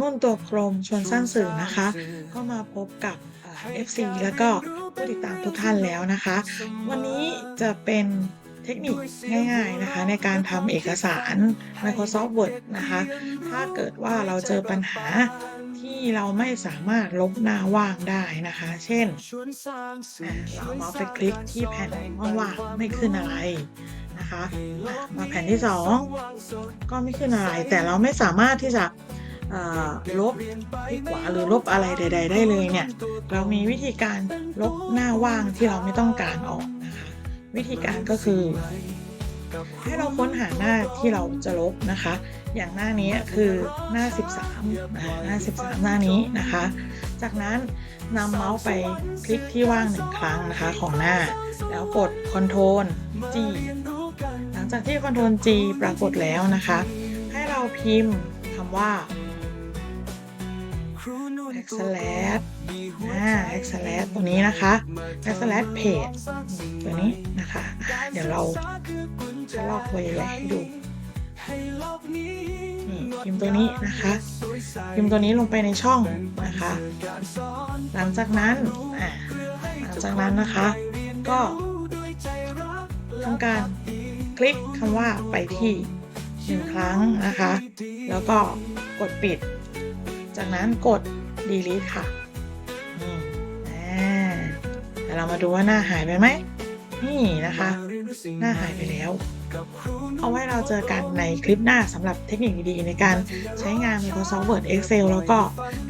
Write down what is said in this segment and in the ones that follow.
นุ่นตัวกลมชวนสร้างสื่อนะคะ ก็มาพบกับอ่า FC แล้วก็ผู้ติดตามทุกท่านแล้วนะคะ วันนี้จะเป็นเทคนิคง่ายๆนะคะ ในการทำเอกสาร Microsoft Word นะคะ ถ้าเกิดว่าเราเจอปัญหาที่เราไม่สามารถลบหน้าว่างได้นะคะ เช่น เราเอาไปคลิกที่แผ่นว่างๆไม่ขึ้นอะไร นะคะอะมาแผ่นที่สองก็ไม่ขึ้นอะไร แต่เราไม่สามารถที่จะเอ่อลบคลิกขวาหรือลบอะไรใด ๆ ได้เลยเนี่ย เรามีวิธีการลบหน้าว่างที่เราไม่ต้องการออกนะคะ วิธีการก็คือ ให้เราค้นหาหน้าที่เราจะลบนะคะ อย่างหน้านี้คือหน้า 13นะคะหน้า 13 หน้านี้นะคะ จากนั้นนำเมาส์ไปคลิกที่ว่างหนึ่งครั้งนะคะของหน้า แล้วกด Ctrl G หลัง จากที่ Ctrl G ปรากฏแล้วนะคะ ให้เราพิมพ์คำว่า backslash อ่า backslash ตรงนี้นะคะ backslash page ตัวนี้นะคะ เดี๋ยวเราจะลอกตัวใหญ่ให้ดูนี่พิมพ์ตัวนี้นะคะพิมพ์ตัวนี้ลงไปในช่องนะคะ หลังจากนั้นหลังจากนั้นนะคะ ก็ทำการ คลิกคำว่าไปที่หนึ่งครั้งนะคะ แล้วก็กดปิด จากนั้นกด delete ค่ะอ่าเดี๋ยวเรามาดูว่าหน้าหายไปไหม นี่นะคะ หน้าหายไปแล้ว เอาไว้เราเจอกันในคลิปหน้าสำหรับเทคนิคดีๆ ในการใช้งาน Microsoft Word Excel แล้วก็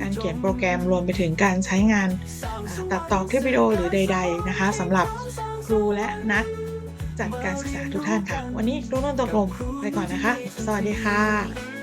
การเขียนโปรแกรมรวมไปถึงการใช้งานตัดต่อคลิปวิดีโอหรือใด ๆ นะคะสำหรับครูและนัก จากการศึกษาทุกท่านค่ะ วันนี้ครูนุ่นตกลงไปก่อนนะคะ สวัสดีค่ะ